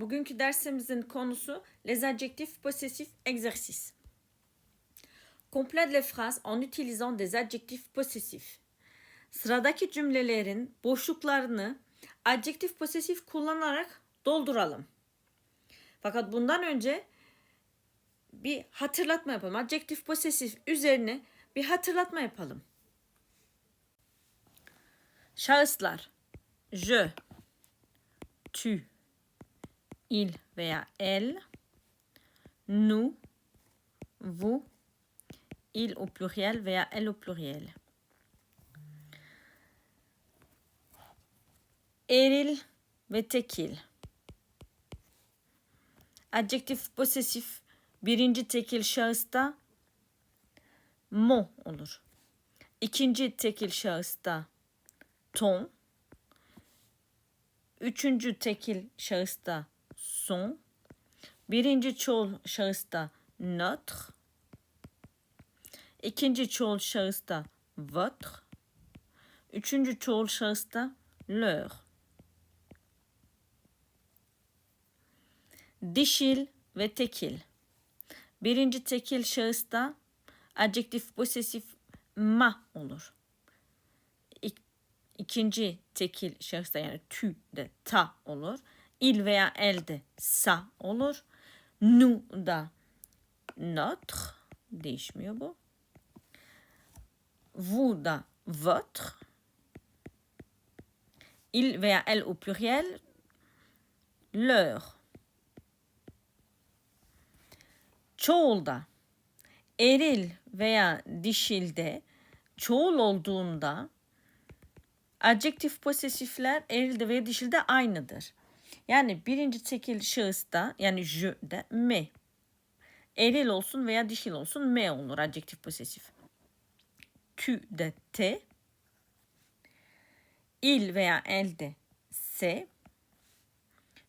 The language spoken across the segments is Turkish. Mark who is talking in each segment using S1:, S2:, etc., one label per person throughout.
S1: Bugünkü dersimizin konusu les adjectifs possessifs exercices. Complète les phrases en utilisant des adjectifs possessifs. Sıradaki cümlelerin boşluklarını adjektif posesif kullanarak dolduralım. Fakat bundan önce bir hatırlatma yapalım. Adjektif posesif üzerine bir hatırlatma yapalım. Şahıslar. Je, tu, il veya elle, nous, vous, il au pluriel veya elle au pluriel. Eril ve tekil. Adjektif posesif birinci tekil şahısta mon olur. İkinci tekil şahısta ton. Üçüncü tekil şahısta son. Birinci çoğul şahısta notre. İkinci çoğul şahısta votre. Üçüncü çoğul şahısta leur. Dişil ve tekil. Birinci tekil şahısta adjektif posesif ma olur. İk- İkinci tekil şahısta yani tu de ta olur. Il veya el de sa olur. Nous da notre değişmiyor bu. Vous da votre. Il veya elle au pluriel leur. Çoğulda eril veya dişilde çoğul olduğunda adjektif posesifler erilde veya dişilde aynıdır. Yani birinci tekil şahısta yani je'de me. Eril olsun veya dişil olsun me olur adjektif posesif. Tu de te. Il veya elle de se.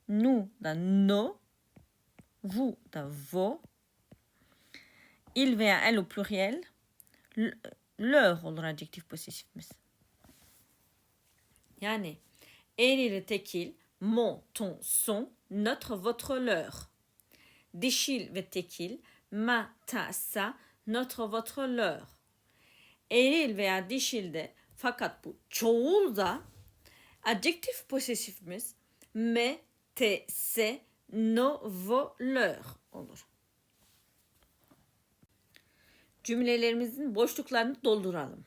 S1: Nous da no. Vous da vos. Il veya elle au pluriel. Leur olur adjektif posesifimiz. Yani eril tekil mon, ton, son, notre, votre, leur. Dişil ve tekil ma, ta, sa, notre, votre, leur. Eril veya dişilde fakat bu çoğul da adjektif posesifimiz me, te, se, no, vo, leur olur. Cümlelerimizin boşluklarını dolduralım.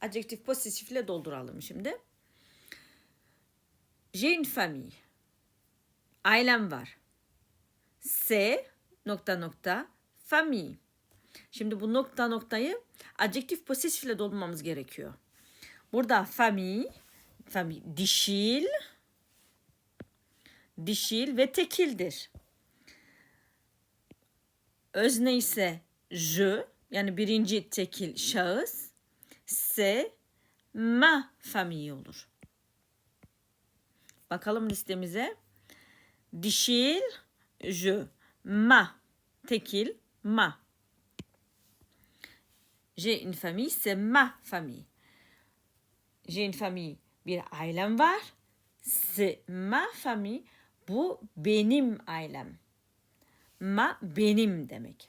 S1: Adjektif posesifle dolduralım şimdi. J'ai une famille. Ailem var. C'est nokta nokta famille. Şimdi bu nokta noktayı adjektif posesifle doldurmamız gerekiyor. Burada famille, famille dişil, dişil ve tekildir. Özne ise je yani birinci tekil şahıs, c'est ma famille olur. Bakalım listemize. Dişil, je, ma, tekil, ma. J'ai une famille, c'est ma famille. J'ai une famille, bir ailem var. C'est ma famille, bu benim ailem. Ma benim demek.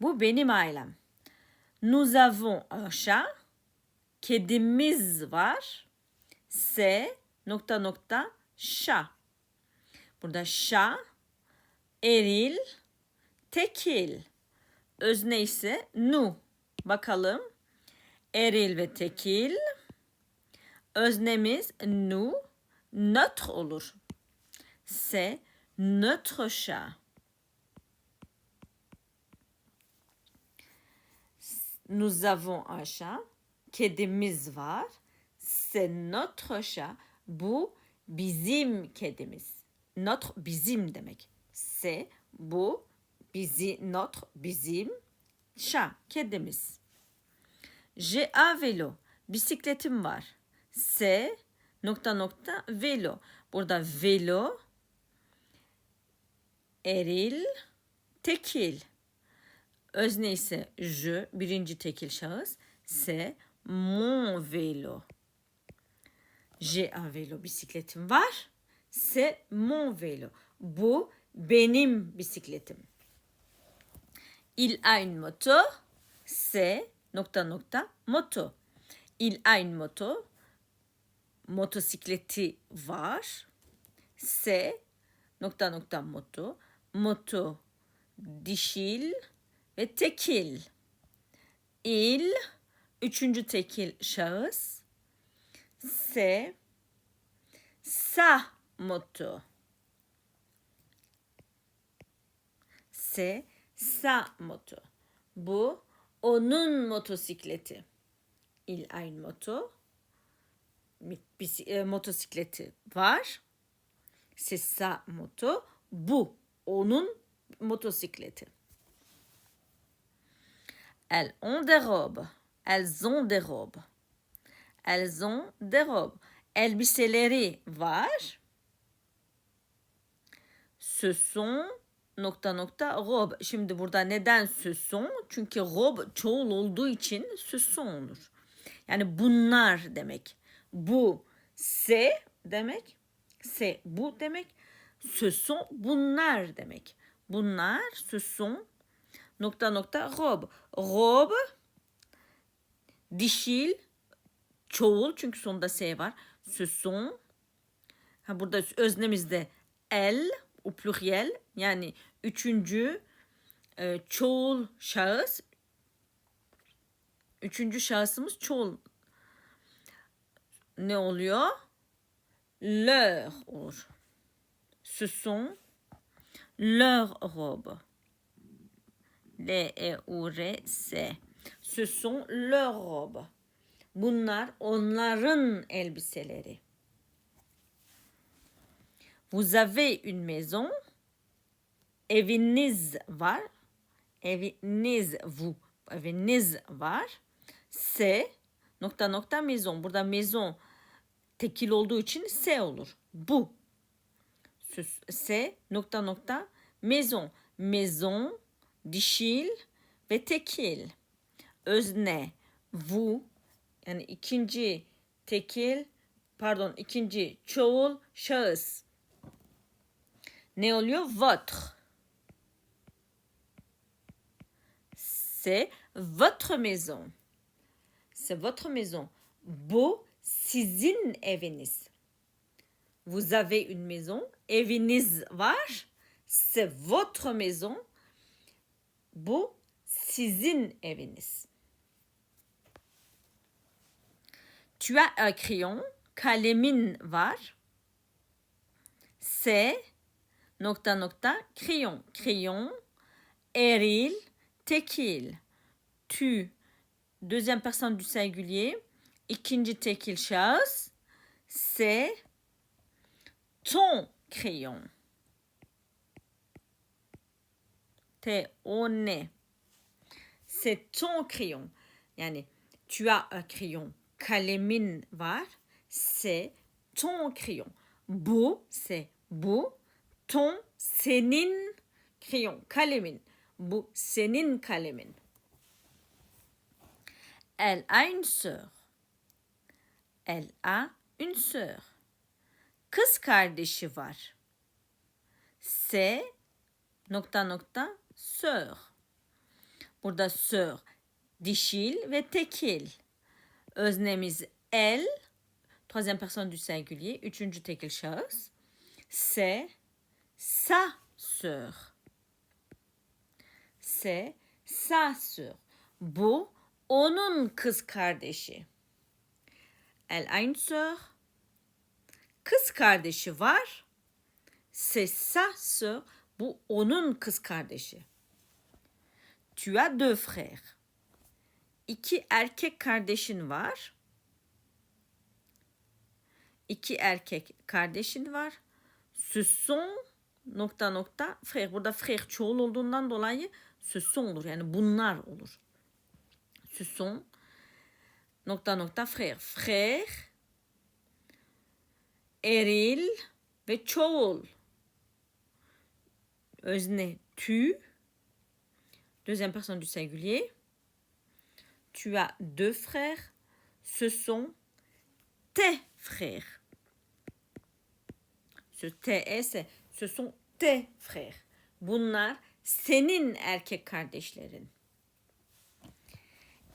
S1: Bu benim ailem. Nous avons un chat. Kedimiz var. C'est nokta nokta şa. Burada şa, eril, tekil. Özne ise nu. Bakalım. Eril ve tekil. Öznemiz nu, notre olur. C'est notre chat. Nous avons un chat. Kedimiz var. C'est notre chat. Bu bizim kedimiz. Notre bizim demek. C'est bu bizi notre bizim chat kedimiz. J'ai un vélo. Bisikletim var. C'est nokta nokta vélo. Burada vélo eril tekil. Özne ise je birinci tekil şahıs. C'est mon vélo. J'ai un vélo bisikletim var. c'est mon vélo. Bu benim bisikletim. Il a une moto. C'est nokta nokta moto. Il a une moto. Motosikleti var. C'est nokta nokta moto. Moto dişil ve tekil. Il üçüncü tekil şahıs. C'est sa moto. C'est sa moto. Bu onun motosikleti. Il a une moto. Mi- bisi- e, motosikleti var. C'est sa moto. Bu onun motosikleti. Elles ont des robes. Elles ont des robes. Elles ont des robes. Elbiseleri var. Ce sont nokta nokta robe. Şimdi burada neden ce sont? Çünkü robe çoğul olduğu için ce sont olur. Yani bunlar demek. Bu se demek. Se bu demek. Ce sont bunlar demek. Bunlar ce sont nokta nokta robe. Robe dişil çoğul çünkü sonunda s var. Ce sont ha burada öznemizde el o pluriel yani üçüncü e, çoğul şahıs üçüncü şahsımız çoğul ne oluyor? Leur olur. Ce sont leur robe. L-E-U-R-S. Ce sont leurs robes. Bunlar onların elbiseleri. Vous avez une maison. Eviniz var. Eviniz vous. Eviniz var. C'est nokta nokta maison. Burada maison tekil olduğu için se olur. Bu. C'est nokta nokta maison. Maison dişil ve tekil. Özne vous yani ikinci tekil pardon ikinci çoğul şahıs. Ne oluyor? Votre. C'est votre maison. C'est votre maison. Bu sizin eviniz. Vous avez une maison. Eviniz var. C'est votre maison. Bu sizin eviniz. Tu as un crayon. Kalemin var. C'est nokta nokta crayon. Crayon. Eril. Tekil. Tu. Deuxième personne du singulier. İkinci tekil şahıs. C'est ton crayon. T-O-N. C'est ton crayon. Yani tu as un crayon. Kalemin var. C'est ton crayon. Bu, c'est bu. Ton, senin crayon. Kalemin. Bu, senin kalemin. Elle a une sœur. Elle a une sœur. Kız kardeşi var. C'est nokta nokta sœur. Burada sœur dişil ve tekil. Öznemiz elle, troisième personne du singulier, üçüncü tekil şahıs. C'est sa sœur. C'est sa sœur. Bu onun kız kardeşi. Elle a une sœur. Kız kardeşi var. C'est sa sœur. Bu onun kız kardeşi. Tu as deux frères. İki erkek kardeşin var. İki erkek kardeşin var. Ce sont nokta nokta frère. Burada frère çoğul olduğundan dolayı ce sont olur. Yani bunlar olur. Ce sont nokta nokta frère. Frère eril ve çoğul. Özne tu. Deuxième personne du singulier. Tu as deux frères. Ce sont tes frères. Ce TS, ce sont tes frères. Bunlar senin erkek kardeşlerin.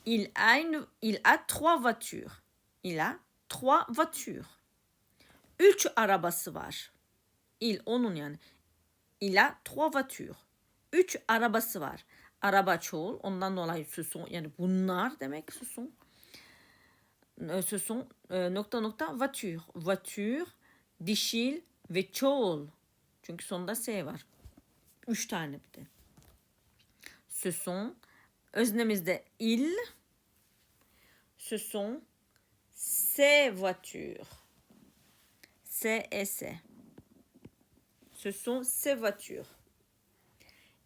S1: Il a, il a trois voitures. Il a trois voitures. Üç arabası var. Il, onun. Il a trois voitures. Araba çoğul. Ondan dolayı sont yani bunlar demek. E, Ce sont nokta nokta voiture. Voiture, dişil ve çoğul. Çünkü sonunda S var. Üç tane bir de. Ce öznemizde il. Ce sont ses voitures. C et C. Ce sont ses voitures.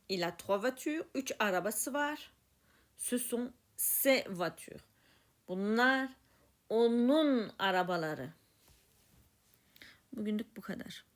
S1: Il a trois voitures. Üç arabası var. Ce sont ses voitures. Bunlar onun arabaları. Bugünlük bu kadar.